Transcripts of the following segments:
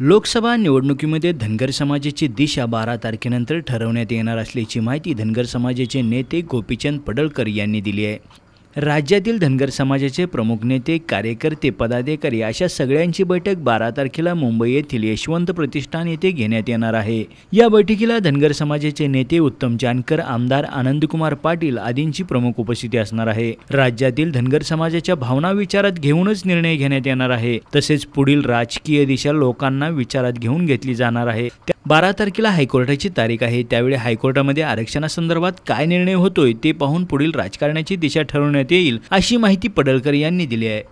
लोकसभा निवडणुकीमध्ये धनगर समाजाची दिशा बारा तारखेनंतर ठरवण्यात येणार असल्याची माहिती धनगर समाजाचे नेते गोपीचंद पडळकर यांनी दिली आहे. राज्यातील धनगर समाजाचे प्रमुख नेते कार्यकर्ते पदाधिकारी अशा सगळ्यांची बैठक बारा तारखेला मुंबई येथील यशवंत प्रतिष्ठान येथे घेण्यात येणार आहे. या बैठकीला धनगर समाजाचे नेते उत्तम जानकर आमदार आनंदकुमार पाटील आदींची प्रमुख उपस्थिती असणार आहे. राज्यातील धनगर समाजाच्या भावना विचारात घेऊनच निर्णय घेण्यात येणार आहे. तसेच पुढील राजकीय दिशा लोकांना विचारात घेऊन घेतली जाणार आहे. बारा तारखेला हायकोर्टाची तारीख आहे. त्यावेळी हायकोर्टामध्ये आरक्षणासंदर्भात काय निर्णय होतोय ते पाहून पुढील राजकारणाची दिशा ठरवण्यात येईल अशी माहिती पडळकर यांनी दिली आहे.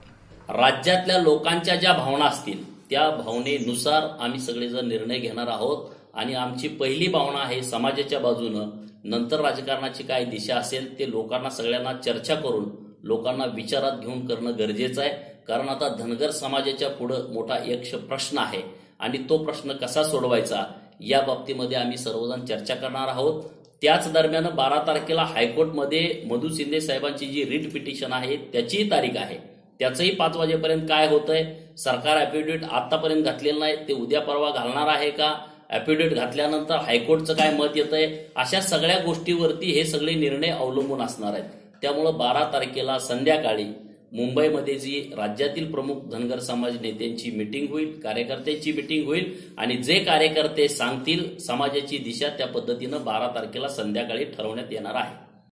राज्यातल्या लोकांच्या ज्या भावना असतील त्या भावनेनुसार आम्ही सगळेजण निर्णय घेणार आहोत. आणि आमची पहिली भावना आहे समाजाच्या बाजूनं. नंतर राजकारणाची काय दिशा असेल ते लोकांना सगळ्यांना चर्चा करून लोकांना विचारात घेऊन करणं गरजेचं आहे. कारण आता धनगर समाजाच्या पुढं मोठा यक्ष प्रश्न आहे. आणि तो प्रश्न कसा सोडवायचा? या बाबतीमध्ये आम्ही सर्वजण चर्चा करणार आहोत. त्याच दरम्यान बारा तारखेला हायकोर्टमध्ये मधु शिंदे साहेबांची जी रिट पिटिशन आहे त्याचीही तारीख आहे. त्याचंही पाच वाजेपर्यंत काय होतंय सरकार अफिडेविट आतापर्यंत घातलेलं नाही ते उद्या परवा घालणार आहे का? अफिडेविट घातल्यानंतर हायकोर्टचं काय मत येतंय? अशा सगळ्या गोष्टीवरती हे सगळे निर्णय अवलंबून असणार आहेत. त्यामुळं बारा तारखेला संध्याकाळी मुंबईमध्ये जी राज्यातील प्रमुख धनगर समाज नेत्यांची मिटिंग होईल कार्यकर्त्यांची मिटिंग होईल आणि जे कार्यकर्ते सांगतील समाजाची दिशा त्या पद्धतीनं बारा तारखेला संध्याकाळी ठरवण्यात येणार आहे.